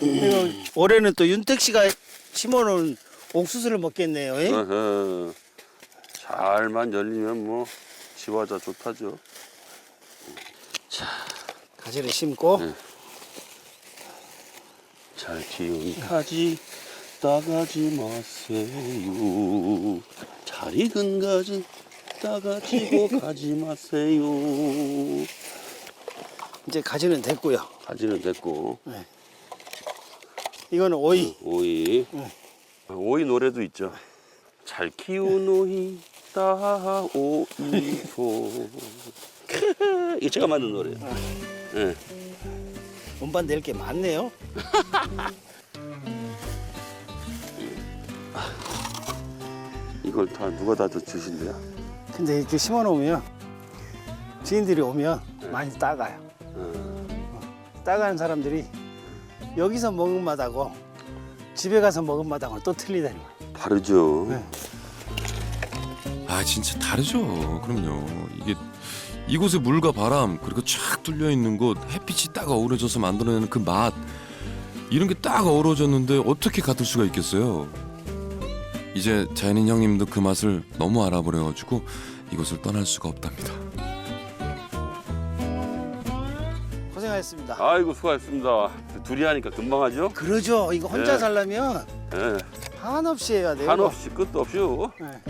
이거 올해는 또 윤택 씨가 심어놓은 옥수수를 먹겠네요. 예? 어허. 잘만 열리면 뭐 지화자 좋다죠. 가지를 심고 네. 잘 키운 가지 따가지 마세요. 잘 익은 가지 따가지고 가지 마세요. 이제 가지는 됐고요. 가지는 됐고 이거는 오이. 오이 오이 노래도 있죠. 잘 키운 오이 따 오이소. 이거 제가 만든 노래예요. 예. 음반 낼 게 많네요. 이걸 다 누가 다 주신대요? 근데 이렇게 심어놓으면 지인들이 오면 많이 따가요. 따가는 사람들이 여기서 먹은 맛하고 집에 가서 먹은 맛하고는 또 틀리다는 거예요. 다르죠. 네. 아 진짜 다르죠. 그럼요. 이게 이곳의 물과 바람 그리고 쫙 뚫려 있는 곳 햇빛이 딱 어우러져서 만들어내는 그 맛 이런 게 딱 어우러졌는데 어떻게 같을 수가 있겠어요. 이제 자연인 형님도 그 맛을 너무 알아버려가지고 이곳을 떠날 수가 없답니다. 고생하셨습니다. 아이고 수고하셨습니다. 둘이 하니까 금방 하죠? 그러죠. 이거 혼자 네. 살려면 예. 한없이 해야 돼요. 한없이 끝도 없이요. 네.